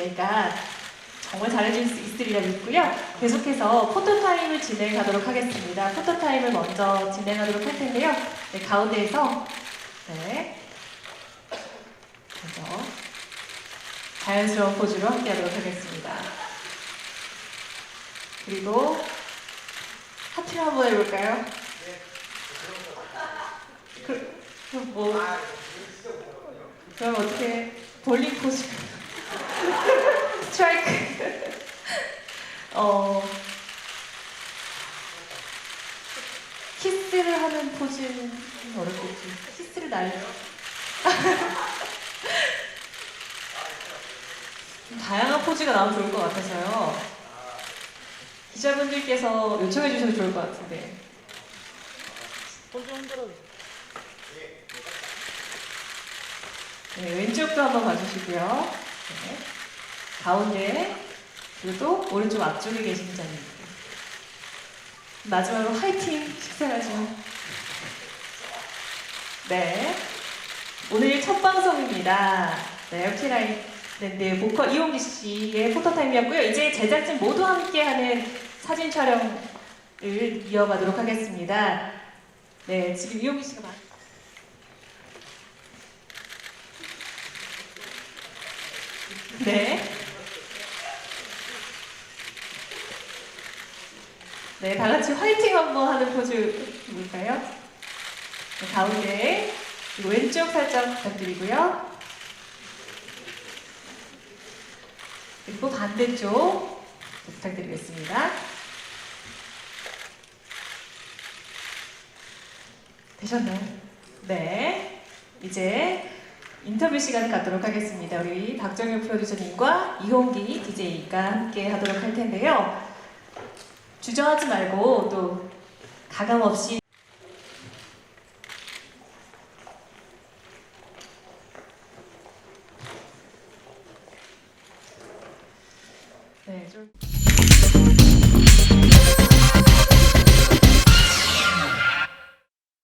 DJ가 정말 잘해줄 수 있으리라 믿고요. 계속해서 포토타임을 진행하도록 하겠습니다. 포토타임을 먼저 진행하도록 할 텐데요. 네, 가운데에서 네, 먼저 자연스러운 포즈로 함께하도록 하겠습니다. 그리고 하트를 한번 해볼까요? 그, 뭐 그럼 어떻게 볼링 포즈 스트라이크. 어 키스를 하는 포즈는 어렵겠지. 키스를 날좀 다양한 포즈가 나오면 좋을 것 같아서요. 기자분들께서 요청해 주셔도 좋을 것 같은데 네, 왼쪽도 한번 봐주시고요. 네. 가운데 그리고 또 오른쪽 앞쪽에 계신 자님들. 마지막으로 화이팅 식사하죠. 네. 오늘 첫 방송입니다. 네, FT라이랜드 보컬 이용기 씨의 포토타임이었고요. 이제 제작진 모두 함께하는 사진 촬영을 이어가도록 하겠습니다. 네, 지금 이용기 씨가 많이 네. 네, 다 같이 화이팅 한번 하는 포즈 볼까요? 네, 가운데 왼쪽 살짝 부탁드리고요. 그리고 반대쪽 부탁드리겠습니다. 되셨나요? 네. 이제 인터뷰 시간을 갖도록 하겠습니다. 우리 박정현 프로듀서님과 이홍기 DJ가 함께 하도록 할 텐데요. 주저하지 말고 또 가감 없이 네, 좀